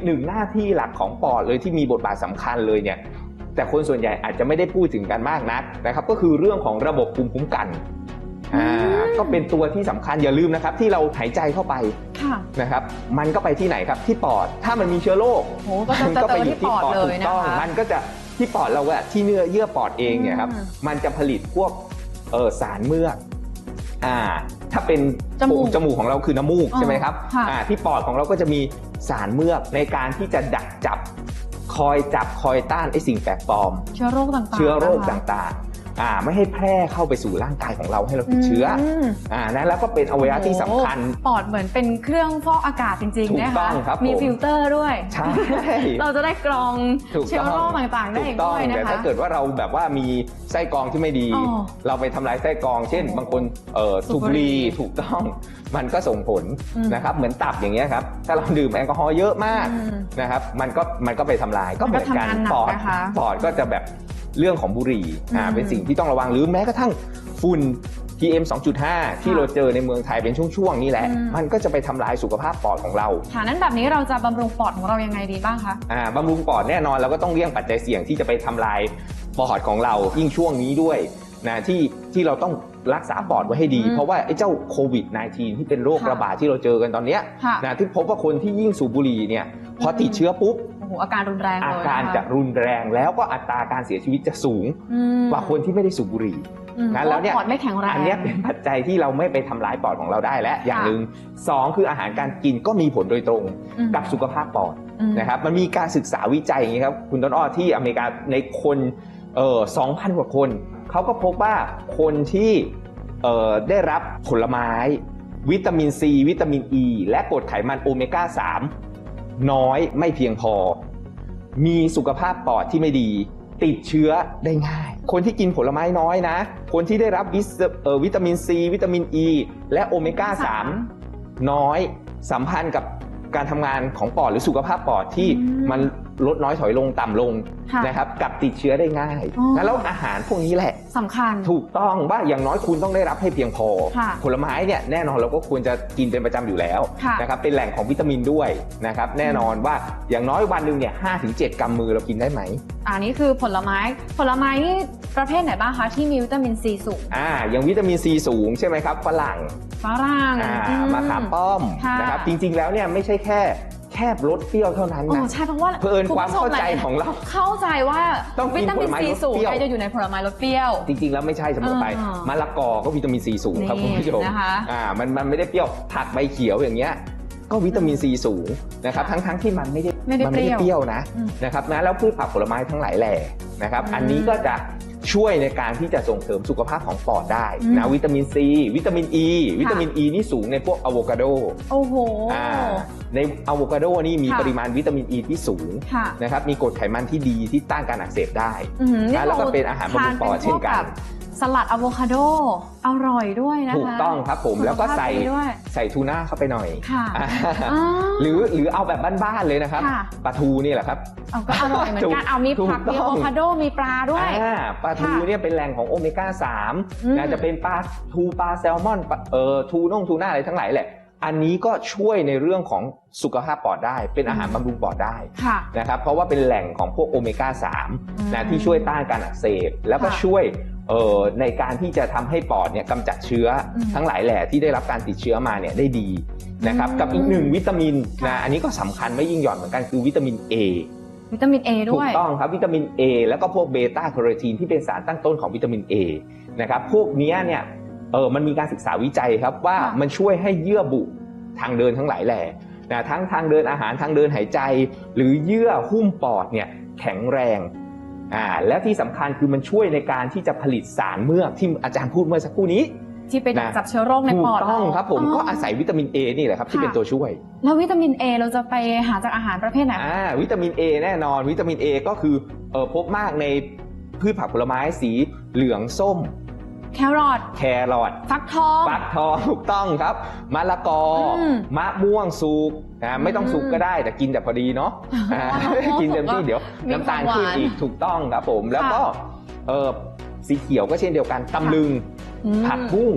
กหนึ่งหน้าที่หลักของปอดเลยที่มีบทบาทสำคัญเลยเนี่ยแต่คนส่วนใหญ่อาจจะไม่ได้พูดถึงกันมากนักนะครับ ก็คือเรื่องของระบบภูมิคุ้มกันอ่าอืมก็เป็นตัวที่สำคัญอย่าลืมนะครับ ที่เราหายใจเข้าไปค่ะนะครับ มันก็ไปที่ไหนครับที่ปอด ถ้ามันมีเชื้อโรคโหก็จะมัจะก็เจไปออยู่ที่ที่ปอดปอดเลถูยกนะต้องคะมันก็จะที่ปอดเราอะที่เนื้อเยื่อปอดเองเนี่ยครับอืมมันจะผลิตพวกเออสารเมือกอ่า ถ้าเป็นจมูกจมูกของเราคือน้ำมูกอ๋อใช่ไหมครับค่ะอ่าที่ปอดของเราก็จะมีสารเมือกในการที่จะดักจับ คอยจับคอยต้านไอสิ่งแปลกปลอม เชื้อโรคต่างๆเชื้อโรคนะคะต่างๆ อ่าไม่ให้แพร่เข้าไปสู่ร่างกายของเราให้เราติดเชื้ออมอ่านั้นแล้วก็เป็นอวัยวะที่สำคัญ โอ้โหปอดเหมือนเป็นเครื่องฟอกอากาศจริง ถูๆ กนะต้คะ องครับมีผม ฟิลเตอร์ด้วย ใช่ เราจะได้กรองถูกเชื้อต้องโรคต่างๆ ได้ถูอีกกต้องด้วยนะแต่คะ ถ้าเกิดว่าเราแบบว่ามีไส้กรองที่ไม่ดี อ๋อเราไปทำลายไส้กรอง เช่นโอ้บางคนเอ่อสูสูบบบุบุหหรี่รี่ถูกต้อง มันก็ส่งผลอืม นะครับ เหมือนตับอย่างเงี้ยครับ ถ้าเราดื่มแอลกอฮอล์เยอะมากอืม นะครับ มันก็มันก็ไปทำลายก็เหมือนกันมันก็ทำงานหนักปอดนะคะปอดก็จะแบบ เรื่องของบุหรี่อ่าอืมเป็นสิ่งที่ต้องระวังหรือแม้กระทั่งฝุ่น PM 2.5 ที่เราเจอในเมืองไทยเป็นช่วงๆนี่แหละอืมมันก็จะไปทำลายสุขภาพปอดของเราค่ะนั้นแบบนี้เราจะบำรุงปอดของเรายังไงดีบ้างคะอ่าบำรุงปอดแน่นอนเราก็ต้องเลี่ยงปัจจัยเสี่ยงที่จะไปทำลายปอดของเรายิ่งช่วงนี้ด้วยนะที่ที่เราต้องรักษาปอดไว้ให้ดีอืมเพราะว่าไอ้เจ้าโควิด -19 ที่เป็นโรคค่ะระบาดที่เราเจอกันตอนเนี้ยค่ะนะที่พบว่าคนที่ยิ่งสูบบุหรี่เนี่ยพอติดเชื้อปุ๊บโอ้โหอาการรุนแรงเลยอานะคะการจะรุนแรงแล้วก็อัตราการเสียชีวิตจะสูงอืมกว่าคนที่ไม่ได้สูบบุหรี่อืมงั้นแล้วเนี่ยพราะาปอดไม่แข็งแรงอันเนี้ยเป็นปัจจัยที่เราไม่ไปทำร้ายปอดของเราได้และอย่างค่ะหนึ่งสองคืออาหารการกินก็มีผลโดยตรงอืมกับสุขภาพปอดอืมนะครับมันมีการศึกษาวิจัยอย่างนี้ครับคุณต้นอ้อที่อเมริกาในคนเอ่อ2,000กว่าคนเขาก็พบว่าคนที่เอ่อได้รับผลไม้ วิตามินซีวิตามินอ e, ีและกรดไขมันโอเมก้า3 น้อยไม่เพียงพอ มีสุขภาพปอดที่ไม่ดี ติดเชื้อได้ง่าย คนที่กินผลไม้น้อยนะ คนที่ได้รับวิตามินซี วิตามินอ e, ีและโอเมก้า3น้อยสัมพันธ์กับ การทำงานของปอดหรือสุขภาพปอดที่อืมมันลดน้อยถอยลงต่ำลงค่ะนะครับกับติดเชื้อได้ง่ายอ๋องั้นแล้วอาหารพวกนี้แหละสำคัญถูกต้องว่าอย่างน้อยคุณต้องได้รับให้เพียงพอค่ะผลไม้เนี่ยแน่นอนเราก็ควรจะกินเป็นประจำอยู่แล้วค่ะนะครับเป็นแหล่งของวิตามินด้วยนะครับแน่นอนว่าอย่างน้อยวันหนึ่งเนี่ยห้าถึงเจ็ดกำมือเรากินได้ไหมอันนี้คือผลไม้ผลไม้นี่ประเภทไหนบ้างคะที่มีวิตามินซีสูงอ่าอย่างวิตามินซีสูงใช่ไหมครับฝรั่ง ฝรั่งอ่าอืมะขามป้อมค่ะ นะครับ จริงๆแล้วเนี่ยไม่ใช่แค่แค่รสเปรี้ยวเท่านั้นโอ้นะ ใช่เพราะว่าเผอิญณความผู้ชเข้าใจหลยของเราเข้าใจว่าต้องกินวิตามินผลไม้ซีรสสูงเปรี้ยวเนี่ยจะอยู่ในผลไม้รสเปรี้ยว จริงๆแล้วไม่ใช่เสมอไปอ่ามมะละกอก็วิตามินซีสูงครับนี่คุณผู้ชมนะคะอ่ามันมันไม่ได้เปรี้ยวผักใบเขียวอย่างเงี้ยก็วิตามินซีสูงนะครับค่ะทั้งๆที่มันไม่ได้ไม่ได้มัไม่ได้เปเปรี้รี้ยยววนะอืมนะครับนะแล้วพืชผักผลไม้ทั้งหลายแหล่นะครับ อืม อันนี้ก็จะ ช่วยในการที่จะส่งเสริมสุขภาพของปอดได้อืมนะวิตามินซีวิตามินอ e, ีวิตามินอ e ีนี่สูงในพวกอะโวคาโดโอ้โหอ่าในอะโวคาโดนี่มีค่ะปริมาณวิตามินอ e ีที่สูงค่ะนะครับมีกรดไขมันที่ดีที่ต้านการอักเสบได้อื้อหือนี่นะแล้วก็ราเป็นอาหารบำรุงปอดเช่นกันทาป็พวแบบ สลัดอะโวคาโดอร่อยด้วยนะคะถูกต้องครับผมสุขภาพแล้วก็ใส่ดีด้วยใส่ทูน่าเข้าไปหน่อยค่ะอ่าอ่าหรือหรือเอาแบบบ้านๆเลยนะครับค่ะปลาทูนี่แหละครับเอาก็อร่อยเหมือนถูกันกเอามีถูกผักมีต้อะองโวคาโดมีปลาด้วยอ่าปลาทูค่ะเนี่ยเป็นแหล่งของโอเมก้าอืม3นะจะเป็นปลาทูปลาแซลมอนปลาเอ่อทูน่งทูน่าอะไรทั้งหลายแหละอันนี้ก็ช่วยในเรื่องของสุขภาพปอดได้ เป็นอาหารบำรุงปอดได้ค่ะนะครับเพราะว่าเป็นแหล่งของพวกโอเมก้าอืม3นะที่ช่วยต้านการอักเสบแล้วก็ค่ะช่วย เอ่อในการที่จะทำให้ปอดเนี่ยกำจัดเชื้ออมทั้งหลายแหล่ที่ได้รับการติดเชื้อมาเนี่ยได้ดีนะครับอืมกับอีกหนึ่งวิตามินค่ะนะอันนี้ก็สำคัญไม่ยิ่งหย่อนเหมือนกันคือวิตามิน A วิตามินเอถูด้วกยต้องครับวิตามิน A แล้วก็พวกเบต้าแคโรทีนที่เป็นสารตั้งต้นของวิตามิน A นะครับพวกเนี้ยเนี่ยเออมันมีการศึกษาวิจัยครับว่าค่ะมันช่วยให้เยื่อบุทางเดินทั้งหลายแหล่นะทั้งทางเดินอาหารทางเดินหายใจ หรือเยื่อหุ้มปอดเนี่ยแข็งแรง อ่าและที่สำคัญคือมันช่วยในการที่จะผลิตสารเมือกที่อาจารย์พูดเมื่อสักครู่นี้ ที่ไปดักนะจับเชื้อโรคในถูปกอดต้องเาครับผมก็อาศัยวิตามิน A นี่แหละครับที่ค่ะเป็นตัวช่วย แล้ววิตามินเอเราจะไปหาจากอาหารประเภทไหนอ่าวิตามิน A แน่นอน วิตามิน A ก็คือเออพบมากในพืชผักผลไม้สีเหลืองส้มแครอทแครอทฟักทอง ฟักทองถูกต้องครับ มะละกออมมะม่วงสุก อ่าไม่ต้องอืมสุกก็ได้แต่กินแต่พอดีเนาะอ่ามะม่วงกินเต็มที่สุกก็เดี๋ยวมีน้ำตาลความหขึ้นวานอีกถูกต้องครับผม แล้วก็เออสีเขียวก็เช่นเดียวกันตำลึงอืมผักบุ้ง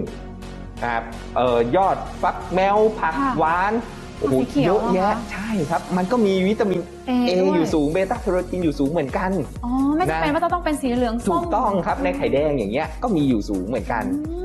อ่าเอ่อยอดฟักแมวผักค่ะหวานโอ้โหสีเขียวเยอะเหรอแยะคะใช่ครับ มันก็มีวิตามินเอ A ด้วยอยู่สูงเบต้าแคโรทีนอยู่สูงเหมือนกันอ๋อไม่จำเป็นนะว่าจะต้องเป็นสีเหลืองส้ถูมกต้องครับในไข่แดงอย่างเงี้ยก็มีอยู่สูงเหมือนกัน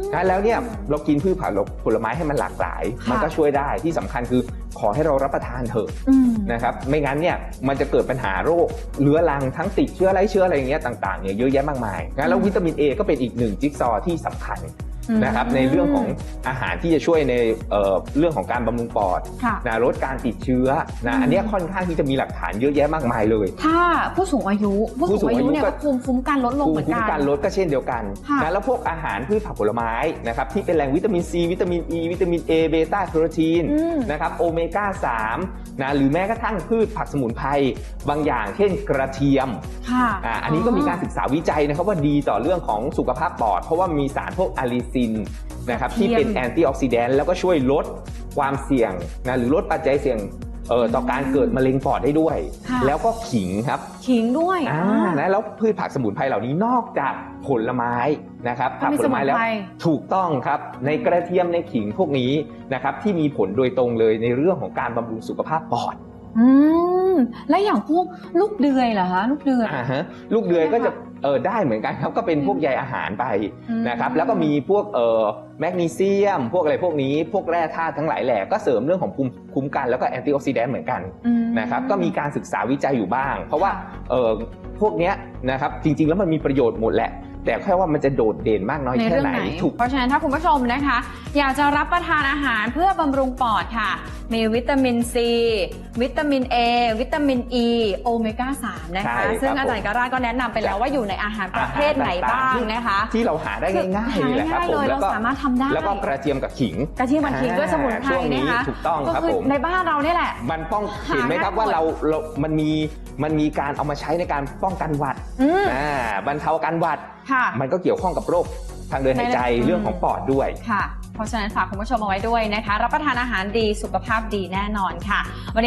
อืมนะแล้วเนี่ยเรากินพืชผักผลไม้ให้มันหลากหลายค่ะมันก็ช่วยได้ที่สำคัญคือขอให้เรารับประทานเถอะอืมนะครับไม่งั้นเนี่ยมันจะเกิดปัญหาโรคเรื้อรังทั้งติดเชื้อไรเชื้ออะไรอย่างเงี้ยต่างๆเนี่ยเยอะแยะมากมายนะแล้ววิตามิน A ก็เป็นอีกหนึ่งจิ๊กซอว์ที่สำคัญอืม นะครับในเรื่องของอาหารที่จะช่วยในเอ่อเรื่องของการบำรุงปอดค่ะนะลดการติดเชื้ออืนะมอันเนี้ยค่อนข้างที่จะมีหลักฐานเยอะแยะมากมายเลย ถ้าผู้สูงอายุผู้ผู้สูสูงงอาอายุยุเนี่ยก็ก็ภูมิคุ้มกันลดลงภูเหมิมือนคุ้กัมนกันลดก็เช่นเดียวกันค่ะนะแล้วพวกอาหารพืชผักผลไม้นะครับที่เป็นแหล่งวิตามินซีวิตามินอ e, ีวิตามินเอเบต้าแคโรทีนอืมนะครับโอเมก้า3นะหรือแม้กระทั่งพืชผักสมุนไพรบางอย่าง เช่นกระเทียมค่ะอ่าอันนี้ก็มีการศึกษาวิจัยนะครับว่าดีต่อเรื่องของสุขภาพปอด เพราะว่ามีสารพวกอะลิซินนะครับกระเทีที่ยมเป็นแอนตี้ออกซิแดนต์แล้วก็ช่วยลดความเสี่ยงนะหรือลดปัจจัยเสี่ยงเอ่อต่อการเกิดมะเร็งปอดได้ด้วยค่ะแล้วก็ขิงครับ ขิงด้วยอ่าอ่านะแล้วพืชผักสมุนไพรเหล่านี้นอกจากผลไม้นะครับก็ผักมีผลไม้แล้วสมุนไพรถูกต้องครับ ในกระเทียมในขิงพวกนี้นะครับที่มีผลโดยตรงเลยในเรื่องของการบำรุงสุขภาพปอดอืมและอย่างพวกลูกเดือยเหรอคะลูกเดือยอ่าฮะลูกเดือยก็ใช่ไหมจะ เออได้เหมือนกันครับก็เป็นพวกใยอาหารไปอืมนะครับแล้วก็มีพวกเอ่อแมกนีเซียม พวกอะไรพวกนี้พวกแร่ธาตุทั้งหลายแหล่ก็เสริมเรื่องของภูมิคุ้มกันแล้วก็แอนตี้ออกซิแดนต์เหมือนกันอืมนะครับก็มีการศึกษาวิจัยอยู่บ้าง เพราะว่าเอ่อพวกเนี้ยนะครับจริงๆแล้วมันมีประโยชน์หมดแหละ แต่แค่ว่ามันจะโดดเด่นมากน้อยในแค่เรื่องไหนไหน ถูก เพราะฉะนั้นถ้าคุณผู้ชมนะคะ อยากจะรับประทานอาหารเพื่อบำรุงปอดค่ะ มีวิตามินซี วิตามิน A วิตามิน E โอเมก้า 3 นะใช่คะ ครับซึ่งอาจารย์กราชก็แนะนำไปแล้วว่าอยู่ในอาหารประเภทไหนบ้างนะคะที่เราหาได้ง่ายๆนี่แหละครับหาผมง่ายๆเลยแล้วก็เราสามารถทำได้ แล้วก็กระเทียมกับขิงกระเทียมมันขิงด้วยสมุนไพรช่วงนี้นะคะ ถูกต้องก็ครับคือผม ในบ้านเราเนี่ยแหละ มันป้องหาเห็นไหมครับได้ว่าหมดเราเรา มันมี มันมีการเอามาใช้ในการป้องกันหวัดอืม อ่าบรรเทาอาการหวัดค่ะ มันก็เกี่ยวข้องกับโรคทางเดินหายใจในเรื่องของปอดด้วยค่ะ เพราะฉะนั้นฝากคุณผู้ชมเอาไว้ด้วยนะคะ รับประทานอาหารดีสุขภาพดีแน่นอนค่ะ วันนี้